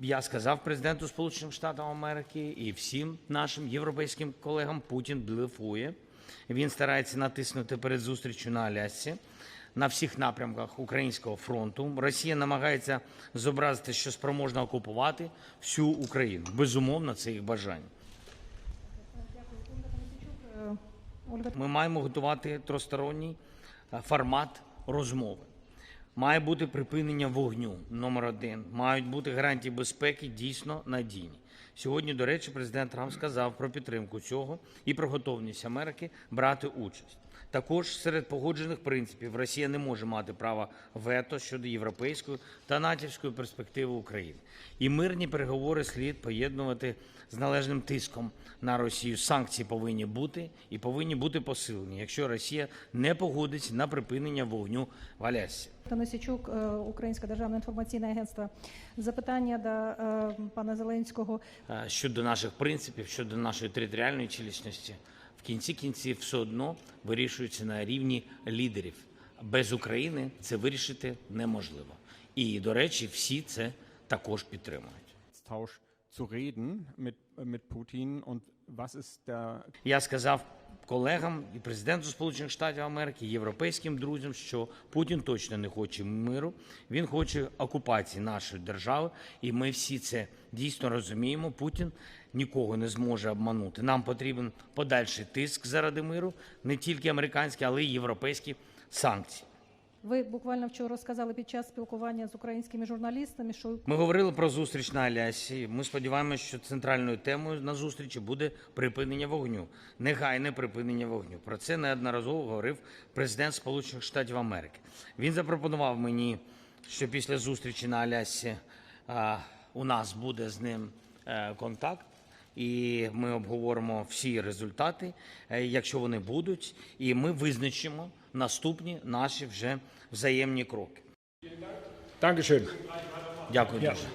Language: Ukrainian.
Я сказав президенту Сполученим Штатам Америки і всім нашим європейським колегам Путін блефує. Він старається натиснути перед зустрічю на Алясці на всіх напрямках українського фронту. Росія намагається зобразити, що спроможна окупувати всю Україну. Безумовно, це їх бажання. Ми маємо готувати тросторонній е, формат розмови. Має бути припинення вогню номер один. Мають бути гарантії безпеки дійсно надійні. Сьогодні, до речі, президент Трамп сказав про підтримку цього і про готовність Америки брати участь. Також серед погоджених принципів Росія не може мати права вето щодо європейської та натівської перспективи України. І мирні переговори слід поєднувати з належним тиском на Росію. Санкції повинні бути і повинні бути посилені, якщо Росія не погодиться на припинення вогню в Алясці. Танасічук, е, Українське державне інформаційне агентство. Запитання до е, пана Зеленського. Е, щодо наших принципів, щодо нашої територіальної цілісності, в кінці кінців все одно вирішується на рівні лідерів. Без України це вирішити неможливо. І, до речі, всі це також підтримують. Zu reden mit, mit Putin und was ist der Я сказав колегам і президенту Сполучених Штатів Америки, європейським друзям, що Путін точно не хоче миру, він хоче окупації нашої держави, і ми всі це дійсно розуміємо. Путін нікого не зможе обманути. Нам потрібен подальший тиск заради миру, не тільки американські, але й європейські санкції. Ви буквально вчора сказали під час спілкування з українськими журналістами, що Ми говорили про зустріч на Алясі. Ми сподіваємося, що центральною темою на зустрічі буде припинення вогню, негайне припинення вогню. Про це неодноразово говорив президент Сполучених Штатів Америки. Він запропонував мені, що після зустрічі на Алясі а, у нас буде з ним е, контакт. І ми обговоримо всі результати, е, якщо вони будуть, і ми визначимо наступні наші вже взаємні кроки. Дякую дуже.